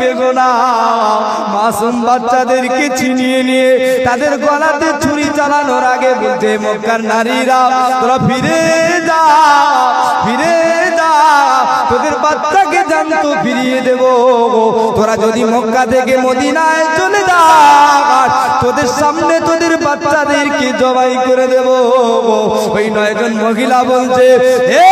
Begoña. Masum বাচ্চাদেরকে ছিনিয়ে নিয়ে তাদের গলাতে ছুরি চালানোর আগে বলতে, মক্কার নারীরা, তোরা ফিরে যা ফিরে যা, তোদের বাচ্চাকে জানতো, ফিরিয়ে দেব। তোরা যদি মক্কা থেকে মদিনায় চলে যা তোদের সামনে তোদের বাচ্চাদেরকে জবাই করে দেব। ওই নয়জন মহিলা বলছে, এ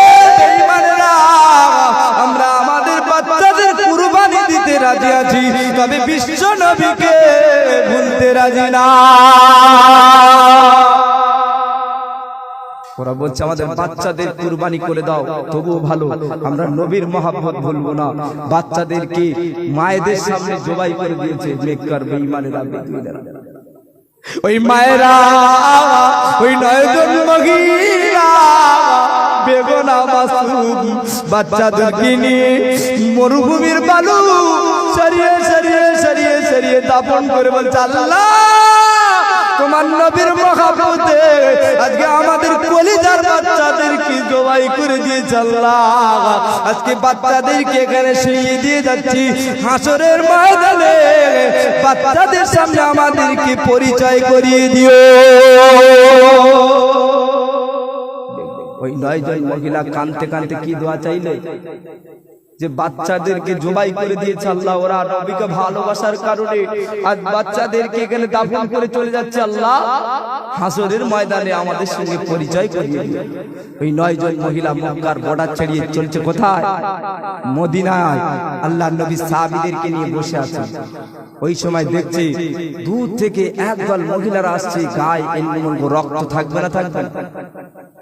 রাজি আছি তবে বিশ্ব নবীকে ভুলতে রাজি না। ওরা বলছে, আমাদের বাচ্চাদের কুরবানি করে দাও, তবুও ভালো, আমরা নবীর মহাব্বত ভুলবো না। বাচ্চাদেরকে মায়েদের সামনে জবাই করে দিয়েছে ওই মায়েরা, ওই নয়জন মহিলা বেগনা বাচ্চাদেরকে নিয়ে মরুভূমির বালু সরিয়ে সরিয়ে সরিয়ে সরিয়ে দাপন করে বলছে তোমার নবীর মহাবতে আজকে আমাদের কলিজার বাচ্চাদেরকে জবাই করে দিয়েছে, আল্লাহ? আজকে বাচ্চাদেরকে এখানে শুয়ে দিয়ে যাচ্ছি, হাসরের ময়দানে বাচ্চাদের সামনে আমাদেরকে পরিচয় করিয়ে দিও। ওই নয়জন মহিলা কানতে কানতে কি দোয়া চাইলে? যে বাচ্চাদেরকে জবাই করে দিয়েছে আল্লাহ, ওরা নবীকে ভালোবাসার কারণে। আজ বাচ্চাদেরকে এখানে দাফন করে চলে যাচ্ছে আল্লাহ। হাসরের ময়দানে আমাদের সঙ্গে পরিচয় করিয়ে দিও। ওই নয়জন মহিলা মক্কার বর্ডার ছাড়িয়ে চলছে কোথায়? মদিনায়। আল্লাহ নবী সাহাবীদেরকে নিয়ে বসে আছে ওই সময় দেখছে দূর থেকে একদল মহিলারা আসছে, গায়ে রক্ত থাকবে না থাকবে না?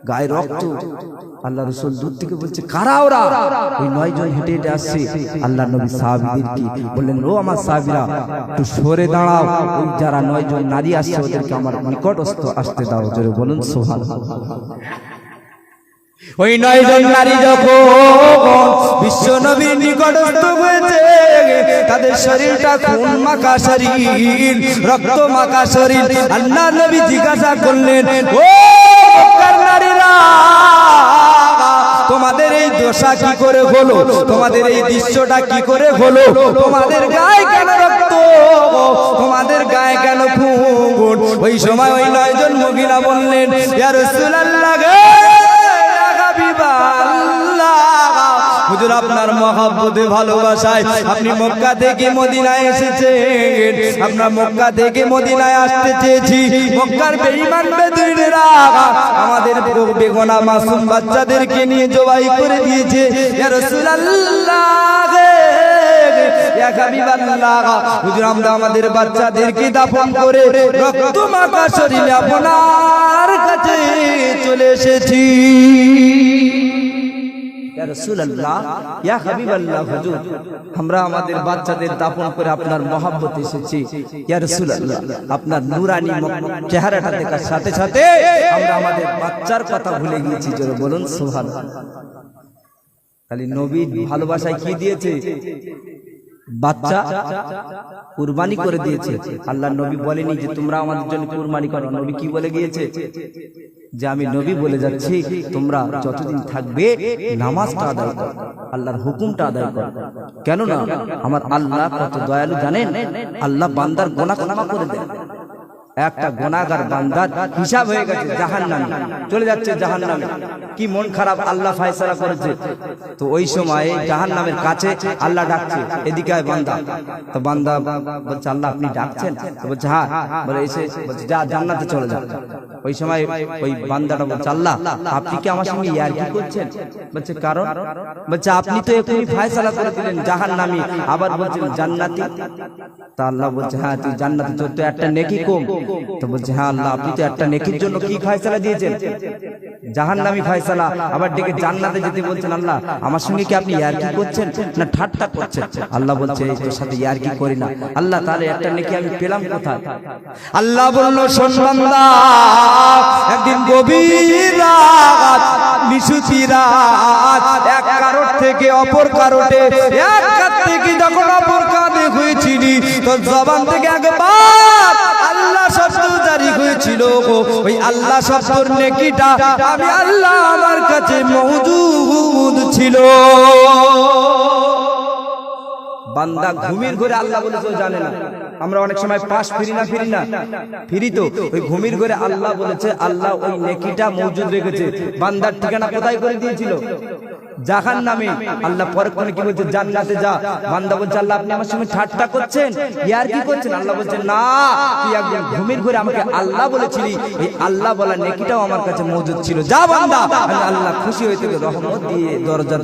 গায়ে রক্ত। আল্লাহ রসুল দূর থেকে বলছে কারা ওরা? ওই নয় জন হেঁটে হেঁটে আসছে। আল্লাহ নবী সাহাবিদেরকে বললেন ও আমার সাহাবিরা একটু সরে দাঁড়াও। ওই যারা নয় জন নারী আসছে ওদেরকে আমার নিকটস্থ আসতে দাও। জোরে বলুন সোহান ওই নয় জন নারী যখন বিশ্ব নবীর নিকটস্থ হয়েছে তাদের শরীরটা খুন মাখা শরীর রক্ত মাখা শরীর আল্লাহ নবী জিজ্ঞাসা করলেন ও করে হলো? তোমাদের এই দৃশ্যটা কি করে হলো? তোমাদের গায়ে কেন রক্ত? তোমাদের গায়ে কেন খুন ওই সময় ওই নয়জন মহিলা বললেন আপনার মহাব্বতে, ভালোবাসায় আপনি মক্কা থেকে মদিনায় এসেছেন। আপনার মক্কা থেকে মদিনায় আসতে চেয়েছি। মক্কার বেঈমান বেদুইনেরা বেগনা মাসুম বাচ্চাদেরকে নিয়ে জবাই করে দিয়েছে। আমাদের বাচ্চাদেরকে দাফন করে রক্ত মাখা আপনার কাছে চলে এসেছি। আমরা আমাদের বাচ্চাদের আপনার আপনার সাথে সাথে আমরা আমাদের বাচ্চার কথা ভুলে গিয়েছি বলুন, সুবহানাল্লাহ। খালি নবী ভালোবাসায় কি দিয়েছে? বাচ্চা কুরবানি করে দিয়েছে। আল্লাহ নবী বলেনি যে তোমরা আমাদের জন্য কুরবানি করো। নবী কি বলে গিয়েছে? যে আমি নবী বলে যাচ্ছি তোমরা যতদিন থাকবে নামাজটা আদায় করো আল্লাহর হুকুমটা আদায় করো। কেননা আমার আল্লাহ কত দয়ালু জানেন? আল্লাহ বান্দার গোনা ক্ষমা করে দেন। একটা গোনাগার বান্দার হিসাব হয়ে গেছে জাহান নামে চলে যাচ্ছে জাহান নামে কি মন খারাপ আল্লাহ ফায়সালা করেছে। তো ওই সময় জাহান নামের কাছে আল্লাহ ডাকছে, এদিকে বান্দা। তো বান্দা বলছে, আল্লাহ আপনি ডাকছেন? বলছে হ্যাঁ। বলে, এসে বলছে, যা, জান্নাতে চলে যা। ওই সময় ওই বান্দাটা বলছে, আল্লাহ, আপনি কি আমার সঙ্গে ইয়ার কি করছেন? বলছে, কারণ? বলছে, আপনি তো এখনই ফায়সালা করে দিলেন জাহান নামি আবার বলছেন, জান্নাতি? তা আল্লাহ বলছে হ্যাঁ তুই জান্নাতি, তোর তো একটা নেকি কম। তো বলছে হ্যাঁ আল্লাহ, আপনি তো একটা নেকির জন্য কি ফায়সালা দিয়েছেন? জাহান জাহান্নামি ফায়সালা, আবার ডেকে জান্নাতে যেতে বলছেন, আল্লাহ, আমার সঙ্গে কি আপনি ইয়ার কি করছেন না ঠাট্টা করছেন? আল্লাহ বলছে, এই তোর সাথে ইয়ার কি করি না। আল্লাহ, তাহলে একটা নেকি আমি পেলাম কোথায়? আল্লাহ বলল, শোন বান্দা একদিন গভীর রাত, নিশুতি রাত, এক কারোর থেকে অপর কারোটে এক কাত থেকে যখন অপর কাঁধে হয়েছিলি, তোর জবান থেকে একবার আল্লাহ শব্দ জারি হয়েছিল ওই আল্লাহ শব্দর নেকিটা আমি আল্লাহ আমার কাছে মজুদ ছিল। বান্দা ঘুমির ঘরে আল্লাহ জানে না। আমরা অনেক সময় পাশ ফিরি না ফিরি না। ফিরি তো। ওই ঘুমির ঘরে আল্লাহ বলেছে, আল্লাহ ওই নেকিটা মজুদ রেখেছে। বান্দার ঠিকানা কোথায় করে দিয়েছিল? জাহান নামে। আল্লাহ কি বলছে? জান্নাতে যা। বান্দা বলছে, আল্লাহ, আপনি আমার সঙ্গে ঠাট্টা করছেন? ইয়ার কি করছেন? আল্লাহ বলছে, না, তুই একদম ঘুমির ঘরে আমাকে আল্লাহ বলেছিলি। এই আল্লাহ বলা নেকিটাও আমার কাছে মজুদ ছিল। যা বান্দা। আল্লাহ খুশি হয়ে তোকে রহমত দিয়ে দরজার